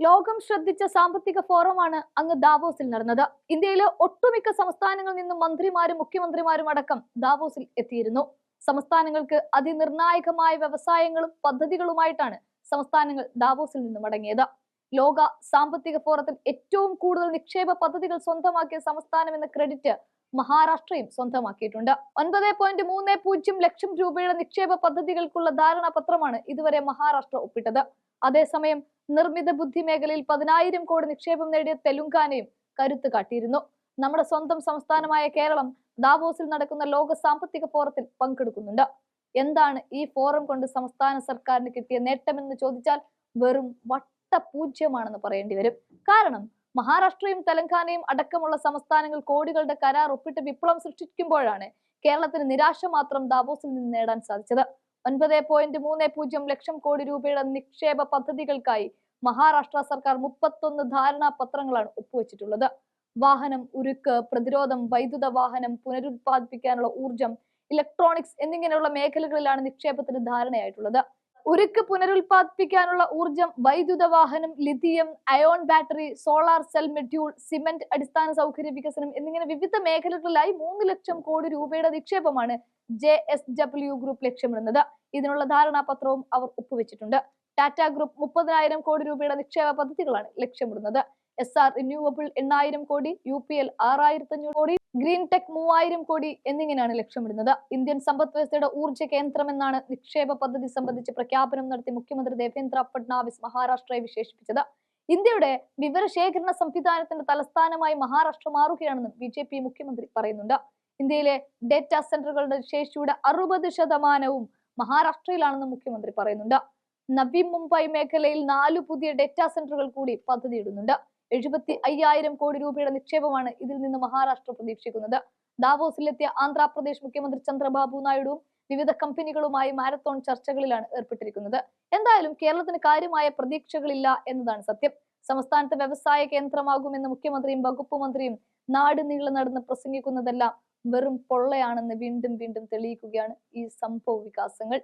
ലോകം ശ്രദ്ധിച്ച സാമ്പത്തിക ഫോറമാണ് അങ്ങ് ദാവോസിൽ നടന്നത്. ഇന്ത്യയിലെ ഒട്ടുമിക്ക സംസ്ഥാനങ്ങളിൽ നിന്നും മന്ത്രിമാരും മുഖ്യമന്ത്രിമാരും അടക്കം ദാവോസിൽ എത്തിയിരുന്നു. സംസ്ഥാനങ്ങൾക്ക് അതിനിർണായകമായ വ്യവസായങ്ങളും പദ്ധതികളുമായിട്ടാണ് സംസ്ഥാനങ്ങൾ ദാവോസിൽ നിന്നും മടങ്ങിയത്. ലോക സാമ്പത്തിക ഫോറത്തിൽ ഏറ്റവും കൂടുതൽ നിക്ഷേപ പദ്ധതികൾ സ്വന്തമാക്കിയ സംസ്ഥാനം എന്ന ക്രെഡിറ്റ് മഹാരാഷ്ട്രയും സ്വന്തമാക്കിയിട്ടുണ്ട്. ഒൻപത് പോയിന്റ് മൂന്ന് പൂജ്യം ലക്ഷം രൂപയുടെ നിക്ഷേപ പദ്ധതികൾക്കുള്ള ധാരണാപത്രമാണ് ഇതുവരെ മഹാരാഷ്ട്ര ഒപ്പിട്ടത്. അതേസമയം നിർമ്മിത ബുദ്ധി മേഖലയിൽ പതിനായിരം കോടി നിക്ഷേപം നേടിയ തെലുങ്കാനയും കരുത്ത് കാട്ടിയിരുന്നു. നമ്മുടെ സ്വന്തം സംസ്ഥാനമായ കേരളം ദാവോസിൽ നടക്കുന്ന ലോക സാമ്പത്തിക ഫോറത്തിൽ പങ്കെടുക്കുന്നുണ്ട്. എന്താണ് ഈ ഫോറം കൊണ്ട് സംസ്ഥാന സർക്കാരിന് കിട്ടിയ നേട്ടമെന്ന് ചോദിച്ചാൽ വെറും വട്ടപൂജ്യമാണെന്ന് പറയേണ്ടി വരും. കാരണം മഹാരാഷ്ട്രയും തെലങ്കാനയും അടക്കമുള്ള സംസ്ഥാനങ്ങൾ കോടികളുടെ കരാർ ഒപ്പിട്ട് വിപ്ലവം സൃഷ്ടിക്കുമ്പോഴാണ് കേരളത്തിന് നിരാശ മാത്രം ദാവോസിൽ നിന്ന് നേടാൻ സാധിച്ചത്. ഒൻപത് പോയിന്റ് മൂന്ന് പൂജ്യം ലക്ഷം കോടി രൂപയുടെ നിക്ഷേപ പദ്ധതികൾക്കായി മഹാരാഷ്ട്ര സർക്കാർ മുപ്പത്തൊന്ന് ധാരണാപത്രങ്ങളാണ് ഒപ്പുവെച്ചിട്ടുള്ളത്. വാഹനം ഉരുക്ക് പ്രതിരോധം വൈദ്യുത വാഹനം പുനരുത്പാദിപ്പിക്കാനുള്ള ഊർജം ഇലക്ട്രോണിക്സ് എന്നിങ്ങനെയുള്ള മേഖലകളിലാണ് നിക്ഷേപത്തിന് ധാരണയായിട്ടുള്ളത്. ഉരുക്ക് പുനരുൽപാദിപ്പിക്കാനുള്ള ഊർജം വൈദ്യുത വാഹനം lithium ion battery solar cell module cement അടിസ്ഥാന സൗകര്യ വികസനം എന്നിങ്ങനെ വിവിധ മേഖലകളിലായി മൂന്ന് ലക്ഷം കോടി രൂപയുടെ നിക്ഷേപമാണ് ജെ എസ് ഡബ്ല്യു ഗ്രൂപ്പ് ലക്ഷ്യമിടുന്നത്. ഇതിനുള്ള ധാരണാപത്രവും അവർ ഒപ്പുവെച്ചിട്ടുണ്ട്. ടാറ്റ ഗ്രൂപ്പ് മുപ്പതിനായിരം കോടി രൂപയുടെ നിക്ഷേപ പദ്ധതികളാണ് ലക്ഷ്യമിടുന്നത്. എസ് ആർ റിന്യൂവബിൾ എണ്ണായിരം കോടി യു പി എൽ ആറായിരത്തി അഞ്ഞൂറ് കോടി ഗ്രീൻ ടെക് മൂവായിരം കോടി എന്നിങ്ങനെയാണ് ലക്ഷ്യമിടുന്നത്. ഇന്ത്യൻ സമ്പദ് വ്യവസ്ഥയുടെ ഊർജ കേന്ദ്രം എന്നാണ് നിക്ഷേപ പദ്ധതി സംബന്ധിച്ച് പ്രഖ്യാപനം നടത്തി മുഖ്യമന്ത്രി ദേവേന്ദ്ര ഫഡ്നാവിസ് മഹാരാഷ്ട്രയെ വിശേഷിപ്പിച്ചത്. ഇന്ത്യയുടെ വിവരശേഖരണ സംവിധാനത്തിന്റെ തലസ്ഥാനമായി മഹാരാഷ്ട്ര മാറുകയാണെന്നും ബി ജെ പി മുഖ്യമന്ത്രി പറയുന്നുണ്ട്. ഇന്ത്യയിലെ ഡേറ്റാ സെന്ററുകളുടെ ശേഷിയുടെ അറുപത് ശതമാനവും മഹാരാഷ്ട്രയിലാണെന്നും മുഖ്യമന്ത്രി പറയുന്നുണ്ട്. നവി മുംബൈ മേഖലയിൽ നാല് പുതിയ ഡേറ്റാ സെന്ററുകൾ കൂടി പദ്ധതിയിടുന്നുണ്ട്. എഴുപത്തി അയ്യായിരം കോടി രൂപയുടെ നിക്ഷേപമാണ് ഇതിൽ നിന്ന് മഹാരാഷ്ട്ര പ്രതീക്ഷിക്കുന്നത്. ദാവോസിലെത്തിയ ആന്ധ്രാപ്രദേശ് മുഖ്യമന്ത്രി ചന്ദ്രബാബു നായിഡുവും വിവിധ കമ്പനികളുമായി മാരത്തോൺ ചർച്ചകളിലാണ് ഏർപ്പെട്ടിരിക്കുന്നത്. എന്തായാലും കേരളത്തിന് കാര്യമായ പ്രതീക്ഷകളില്ല എന്നതാണ് സത്യം. സംസ്ഥാനത്തെ വ്യവസായ കേന്ദ്രമാകുമെന്ന് മുഖ്യമന്ത്രിയും വകുപ്പ് മന്ത്രിയും നാട് നടന്ന് പ്രസംഗിക്കുന്നതെല്ലാം വെറും പൊള്ളയാണെന്ന് വീണ്ടും വീണ്ടും തെളിയിക്കുകയാണ് ഈ സംഭവ വികാസങ്ങൾ.